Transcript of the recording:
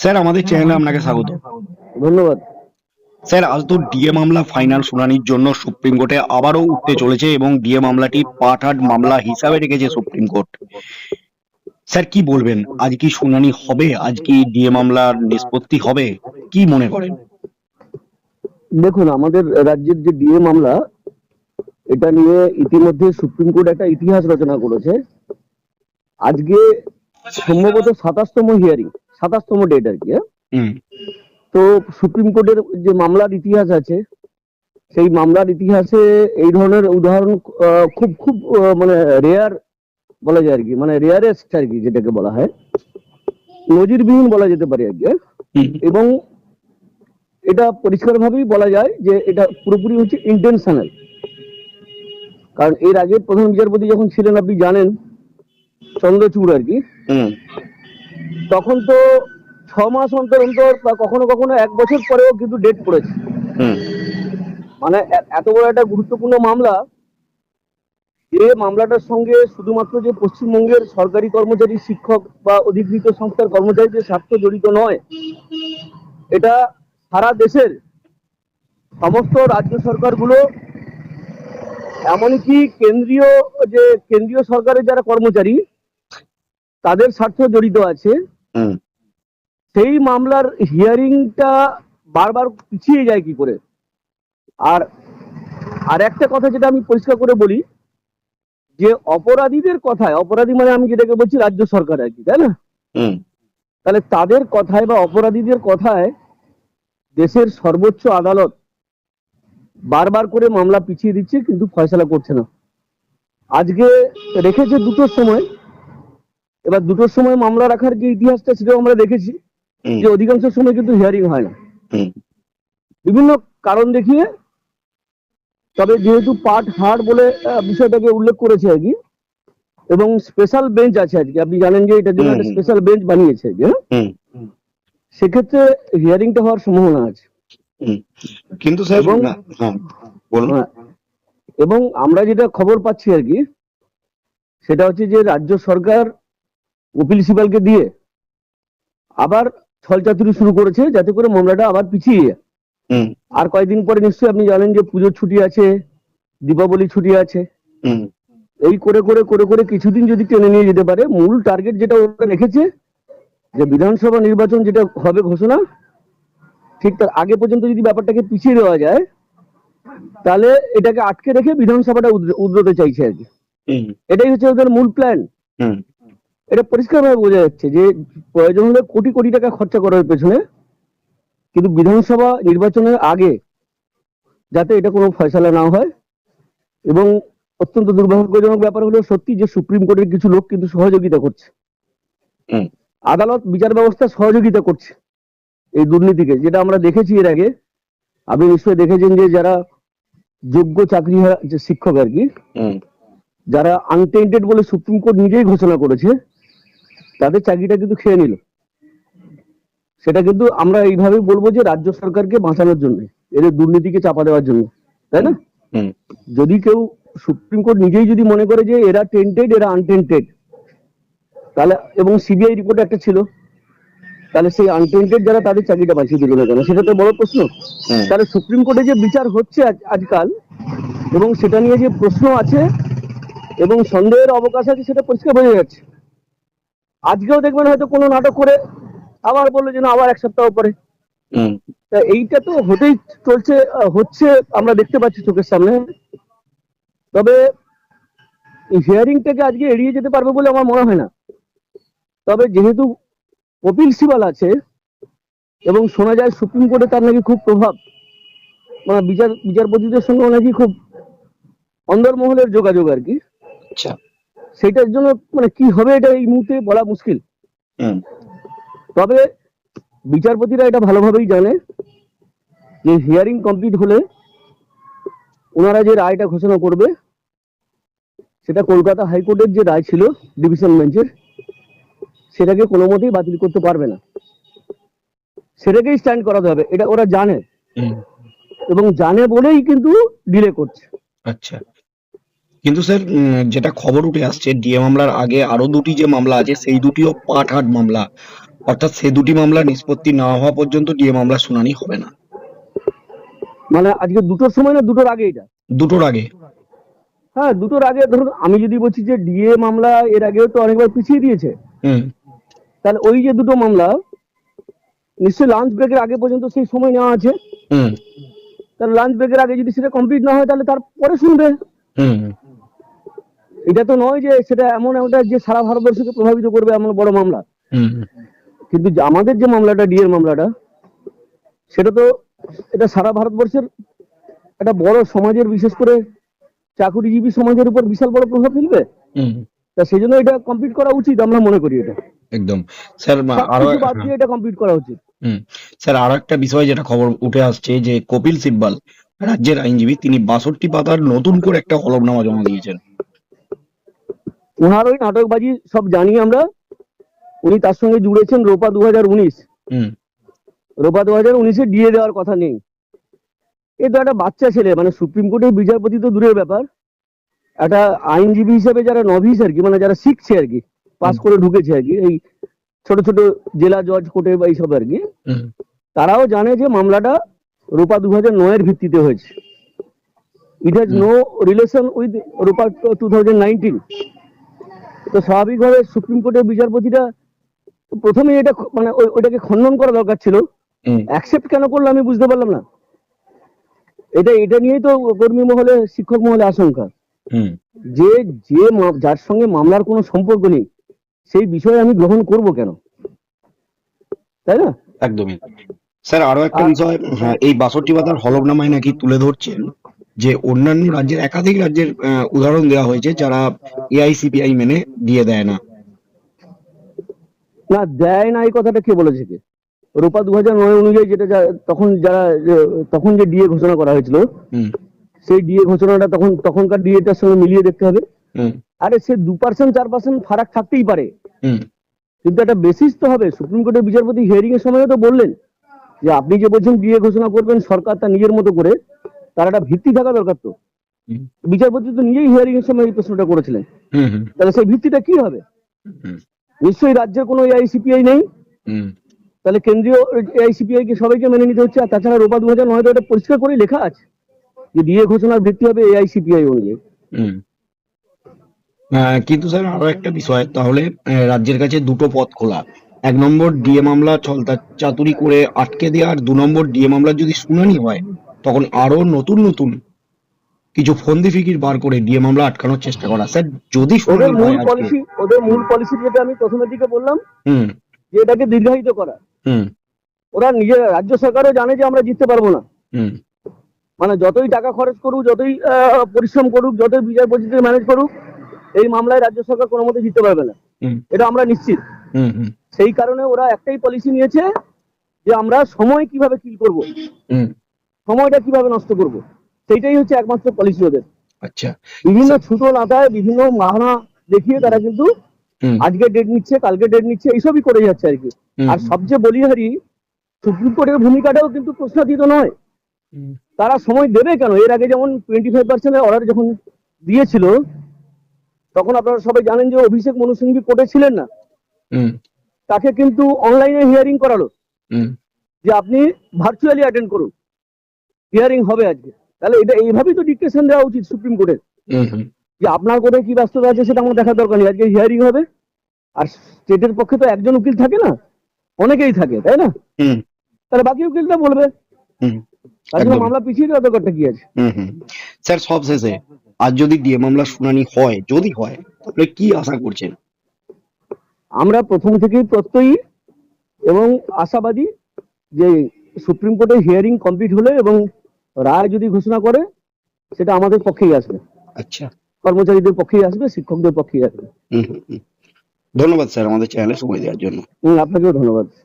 Sir আমাদের চ্যানেলে আপনাকে স্বাগত। ধন্যবাদ। স্যার আজ তো ডিএ মামলা ফাইনাল শুনানির জন্য সুপ্রিম কোর্টে আবারও উঠতে চলেছে এবং ডিএ মামলাটি পাঠাট মামলা হিসাবে রেখেছে সুপ্রিম কোর্ট। স্যার কি বলবেন? আজ কি শুনানি হবে? আজ কি ডিএ মামলার নিষ্পত্তি হবে? কি মনে করেন? দেখুন আমাদের রাজ্যের যে ডিএ মামলা এটা নিয়ে ইতিমধ্যে সুপ্রিম কোর্ট একটা ইতিহাস রচনা করেছে। আজকে সম্ভবত সাতাশতম হিয়ারিং সাতাশতম ডেট আর কি হ্যাঁ? তো সুপ্রিম কোর্টের যে মামলার ইতিহাস আছে সেই মামলার ইতিহাসে এই ধরনের উদাহরণ খুব খুব মানে রেয়ার বলা যায় আর কি মানে রেয়ারেস্ট আর কি যেটাকে বলা হয়। নজিরবিহীন বলা যেতে পারে আর কি হ্যাঁ? এবং এটা পরিষ্কারভাবেই বলা যায় যে এটা পুরোপুরি হচ্ছে ইন্টেনশনাল কারণ এর আগে প্রধান বিচারপতি যখন ছিলেন আপনি জানেন চন্দ্রচূড় আর কি। তখন তো ছ মাস অন্তর অন্তর বা কখনো কখনো এক বছর পরেও কিন্তু ডেট পড়েছে। মানে এত বড় একটা গুরুত্বপূর্ণ মামলা যে মামলাটার সঙ্গে শুধুমাত্র যে পশ্চিমবঙ্গের সরকারি কর্মচারী শিক্ষক বা অধিকৃত সংস্থার কর্মচারীদের স্বার্থ জড়িত নয় এটা সারা দেশের সমস্ত রাজ্য সরকারগুলো এমনকি কেন্দ্রীয় যে কেন্দ্রীয় সরকারের যারা কর্মচারী তাদের স্বার্থ জড়িত আছে। সেই মামলার হিয়ারিংটা বারবার পিছিয়ে যায় কি করে? আর আর একটা কথা যেটা আমি পরিষ্কার করে বলি যে অপরাধীদের কথায় অপরাধী মানে আমি যেটাকে বলছি রাজ্য সরকার আর কি তাই না? হুম। তাহলে তাদের কথায় বা অপরাধীদের কথায় দেশের সর্বোচ্চ আদালত বারবার করে মামলা পিছিয়ে দিচ্ছে কিন্তু ফয়সালা করছে না। আজকে রেখেছে দুটোর সময় এবার দুটোর সময় মামলা রাখার যে ইতিহাসটা সেটাও আমরা দেখেছি যে অধিকাংশ সময় কিন্তু হিয়ারিং হয় না। বিভিন্ন কারণ দেখিয়ে তবে যেহেতু পার্ট হার্ড বলে বিষয়টাকে উল্লেখ করেছে আর কি এবং স্পেশাল বেঞ্চ আছে আজকে। আপনি জানেন যে এটার জন্য একটা স্পেশাল বেঞ্চ বানিয়েছে যে হ্যাঁ? সেক্ষেত্রে হিয়ারিংটা হওয়ার সম্ভাবনা আছে। কিন্তু স্যার হ্যাঁ বলুন। হ্যাঁ। এবং আমরা যেটা খবর পাচ্ছি আর কি সেটা হচ্ছে যে রাজ্য সরকার কপিল সিবালকে দিয়ে আবার ছলচাতুরি শুরু করেছে যাতে করে মামলাটা আবার পিছিয়ে যায়। আর কয়েকদিন পরে নিশ্চয়ই আপনি জানেন যে পুজোর ছুটি আছে দীপাবলি ছুটি আছে। এই করে করে করে করে কিছুদিন যদি টেনে নিয়ে যেতে পারে মূল টার্গেট যেটা ওরা রেখেছে যে বিধানসভা নির্বাচন যেটা হবে ঘোষণা ঠিক তার আগে পর্যন্ত যদি ব্যাপারটাকে পিছিয়ে দেওয়া যায় তাহলে এটাকে আটকে রেখে বিধানসভাটা উদ্র- উদ্রতে চাইছে আর কি। এটাই হচ্ছে ওদের মূল প্ল্যান এটা পরিষ্কারভাবে বোঝা যাচ্ছে যে প্রয়োজন হলে কোটি কোটি টাকা খরচা করার পেছনে। কিন্তু বিধানসভা নির্বাচনের আগে যাতে এটা কোনো ফয়সালা না হয় এবং অত্যন্ত দুর্ভাগ্যজনক ব্যাপার হলো সত্যি যে সুপ্রিম কোর্টের কিছু লোক কিন্তু সহযোগিতা করছে। আদালত বিচার ব্যবস্থা সহযোগিতা করছে এই দুর্নীতিকে যেটা আমরা দেখেছি এর আগে। আপনি নিশ্চয়ই দেখেছেন যে যারা যোগ্য চাকরি শিক্ষক আর কি হুম। যারা আনটেন্টেড বলে সুপ্রিম কোর্ট নিজেই ঘোষণা করেছে তাদের চাকরিটা কিন্তু খেয়ে নিল। সেটা কিন্তু আমরা এইভাবেই বলব যে রাজ্য সরকারকে বাঁচানোর জন্য এদের দুর্নীতিকে চাপা দেওয়ার জন্য তাই না? যদি কেউ সুপ্রিম কোর্ট নিজেই যদি মনে করে যে এরা টেন্টেড এরা আনটেন্টেড তাহলে এবং সিবিআই রিপোর্ট একটা ছিল তাহলে সেই আনটেন্টেড যারা তাদের চাকরিটা বাঁচিয়ে দিল না কেন? সেটা তো বড় প্রশ্ন। তাহলে সুপ্রিম কোর্টে যে বিচার হচ্ছে আজকাল এবং সেটা নিয়ে যে প্রশ্ন আছে এবং সন্দেহের অবকাশ আছে সেটা পরিষ্কার বোঝা যাচ্ছে। আজকেও দেখবেন হয়তো কোনো নাটক করে আবার বলল যে না আবার এক সপ্তাহ পরে। হুম। তা এইটা তো হতেই চলছে হচ্ছে আমরা দেখতে পাচ্ছি চোখের সামনে। তবে হিয়ারিংটাকে আজকে এড়িয়ে যেতে পারবে বলে আমার মনে হয় না। তবে যেহেতু কপিল সিবাল আছে এবং শোনা যায় সুপ্রিম কোর্টে তার নাকি খুব প্রভাব মানে বিচার বিচারপতিদের সঙ্গে নাকি খুব অন্দরমহলের যোগাযোগ আর কি। আচ্ছা। সেটার জন্য মানে কি হবে এটা এই মুহূর্তে বলা মুশকিল। তবে বিচারপতিরা এটা ভালোভাবেই জানে যে হিয়ারিং কমপ্লিট হলে ওনারা যে রায়টা ঘোষণা করবে সেটা কলকাতা হাইকোর্টের যে রায় ছিল ডিভিশন বেঞ্চের সেটাকে কোনো মতেই বাতিল করতে পারবে না। সেটাকেই স্ট্যান্ড করাতে হবে এটা ওরা জানে। এবং জানে বলেই কিন্তু ডিলে করছে। আচ্ছা। কিন্তু স্যার যেটা খবর উঠে আসছে ডিএ মামলার আগে আরও দুটি যে মামলা আছে সেই দুটিও পাঠাট মামলা। অর্থাৎ সে দুটি মামলা নিষ্পত্তি না হওয়া পর্যন্ত ডিএ মামলা শুনানি হবে না। মানে আজকে দুটোর সময় না দুটোর আগে এটা দুটোর আগে। হ্যাঁ দুটোর আগে। ধরুন আমি যদি বলছি যে ডিএ মামলা এর আগেও তো অনেকবার পিছিয়ে দিয়েছে। হুম। তাহলে ওই যে দুটো মামলা নিশ্চয়ই লাঞ্চ ব্রেকের আগে পর্যন্ত সেই সময় নেওয়া আছে। হুম। তাহলে লাঞ্চ ব্রেকের আগে যদি সেটা কমপ্লিট না হয় তাহলে তারপরে শুনবে। হুম। এটা তো নয় যে সেটা এমন একটা যে সারা ভারতবর্ষকে প্রভাবিত করবে এমন বড় মামলা। কিন্তু আমাদের যে মামলাটা ডিএর মামলাটা সেটা তো এটা সারা ভারতবর্ষের একটা বড় সমাজের বিশেষ করে চাকুরিজীবী সমাজের উপর বিশাল বড় প্রভাব ফেলবে? তা সেই জন্য এটা কমপ্লিট করা উচিত আমরা মনে করি এটা। একদম। স্যার আরও এটা কমপ্লিট করা উচিত। স্যার আরও একটা বিষয় যেটা খবর উঠে আসছে যে কপিল সিব্বাল রাজ্যের আইনজীবী তিনি বাষট্টি পাতার নতুন করে একটা হলফনামা জমা দিয়েছেন। ওনার ওই নাটকবাজি সব জানি আমরা। উনি তার সঙ্গে জুড়েছেন রোপা দু হাজার উনিশ। হুম। রোপা দু হাজার উনিশে ডিএ দেওয়ার কথা নেই। এ তো একটা বাচ্চা ছেলে মানে সুপ্রিম কোর্টের বিচারপতি তো দূরের ব্যাপার। একটা আইনজীবী হিসেবে যারা নভিস আর কি মানে যারা শিখছে আর কি পাস করে ঢুকেছে আর কি এই ছোট ছোট জেলা জজ কোর্টে বা এইসব আর কি তারাও জানে যে মামলাটা রূপা দু হাজার নয়ের ভিত্তিতে হয়েছে। It has no relation with Rupa two thousand nineteen তো স্বাভাবিকভাবে সুপ্রিম কোর্টের বিচারপতিরা প্রথমে এটা মানে ওইটাকে খণ্ডন করা দরকার ছিল। অ্যাকসেপ্ট কেন করল আমি বুঝতে পারলাম না। এটা এটা নিয়েই তো কর্মী মহলে শিক্ষক মহলে আশঙ্কা। যে যে যার সঙ্গে মামলার কোনো সম্পর্ক নেই সেই বিষয়ে আমি গ্রহণ করব কেন? তাই না? একদমই। স্যার আরও একটা বিষয় হ্যাঁ, এই বাষট্টি পাতার হলফনামায় নাকি তুলে ধরছেন। যে অন্যান্য রাজ্যের একাধিক রাজ্যের উদাহরণ দেওয়া হয়েছে যারা এআইসিপিআই মেনে দিয়ে দেয় না। না দেয় না এই কথাটা কে বলেছে কে? রূপা দু হাজার নয় অনুযায়ী যেটা তখন যারা তখন যে ডিএ ঘোষণা করা হয়েছিল সেই ডিএ ঘোষণাটা তখন তখনকার ডিএটার সঙ্গে মিলিয়ে দেখতে হবে। হুম। আরে সে দু পার্সেন্ট চার পার্সেন্ট ফারাক থাকতেই পারে। হুম। কিন্তু একটা বেসিস তো হবে। সুপ্রিম কোর্টের বিচারপতি হিয়ারিং এর সময় তো বললেন যে আপনি যে বলছেন ডিএ ঘোষণা করবেন সরকার তার নিজের মতো করে তার একটা ভিত্তি থাকা দরকার তো। বিচারপতি তো নিজেই হিয়ারিং এর সময় এই প্রশ্নটা করেছিলেন। তাহলে সেই ভিত্তিটা কি হবে? নিশ্চয়ই রাজ্যের কোনো এআইসিপিআই নেই। তাহলে কেন্দ্রীয় এআইসিপিআই কে সবাইকে মেনে নিতে হচ্ছে। আর তাছাড়া রোপা দু হাজার নয় এটা পরিষ্কার করে লেখা আছে। যে ডিএ ঘোষণার ভিত্তি হবে এআইসিপিআই অনুযায়ী। কিন্তু স্যার আরও একটা বিষয়। তাহলে রাজ্যের কাছে দুটো পথ খোলা। এক নম্বর ডিএ মামলা চাতুরি করে আটকে দেওয়া। আর দু নম্বর ডিএ মামলার যদি শুনানি হয় তখন আরও নতুন নতুন কিছু ফন্দি ফিকির বার করে ডিএ মামলা আটকানোর চেষ্টা করা। স্যার যদি ওদের মূল পলিসি ওদের মূল পলিসি যেটা আমি প্রথমের দিকে বললাম হুম। যে এটাকে দীর্ঘায়িত করা। হুম। ওরা নিজের রাজ্য সরকারও জানে যে আমরা জিততে পারব না। হুম। মানে যতই টাকা খরচ করুক যতই পরিশ্রম করুক যতই বিচারপতিতে ম্যানেজ করুক এই মামলায় রাজ্য সরকার কোনো মতে জিততে পারবে না। এটা আমরা নিশ্চিত। হুম হুম। সেই কারণে ওরা একটাই পলিসি নিয়েছে যে আমরা সময় কীভাবে কিল করব। হুম। সময়টা কীভাবে নষ্ট করব? সেইটাই হচ্ছে একমাত্র পলিসি ওদের। আচ্ছা। বিভিন্ন ছুটো লাটায় বিভিন্ন মাহানা দেখিয়ে তারা কিন্তু আজকে ডেট নিচ্ছে কালকে ডেট নিচ্ছে এইসবই করে যাচ্ছে আর কি। আর সবচেয়ে বলিহারি সুপ্রিম কোর্টের ভূমিকাটাও কিন্তু প্রশ্নাতীত নয়। তারা সময় দেবে কেন? এর আগে যেমন টোয়েন্টি ফাইভ পার্সেন্টের অর্ডার যখন দিয়েছিল তখন আপনারা সবাই জানেন যে অভিষেক মনু সিংভি কোর্টে ছিলেন না। হুম। তাকে কিন্তু অনলাইনে হিয়ারিং করালো। হুম। যে আপনি ভার্চুয়ালি অ্যাটেন্ড করুন। হিয়ারিং হবে আজকে। তাহলে এটা এইভাবেই তো ডিকটেশন দেওয়া উচিত সুপ্রিম কোর্টের হুম হুম। যে আপনার কোর্টে কি ব্যস্ততা আছে সেটা আমার দেখার দরকার নেই। আজকে হিয়ারিং হবে। আর স্টেটের পক্ষে তো একজন উকিল থাকে না? অনেকেই থাকে তাই না? হুম। তাহলে বাকি উকিলটা বলবে। মামলা পিছিয়ে দেওয়ার দরকারটা কি আছে? হুম হুম। স্যার সব শেষে আজ যদি ডিএ মামলা শুনানি হয় যদি হয় তাহলে কি আশা করছেন? আমরা প্রথম থেকেই প্রত্যয়ী এবং আশাবাদী যে সুপ্রিম কোর্টে হিয়ারিং কমপ্লিট হলে এবং রায় যদি ঘোষণা করে সেটা আমাদের পক্ষেই আসবে। আচ্ছা। কর্মচারীদের পক্ষেই আসবে শিক্ষকদের পক্ষেই আসবে। ধন্যবাদ স্যার আমাদের চ্যানেলে সময় দেওয়ার জন্য। হুম, আপনাকেও ধন্যবাদ।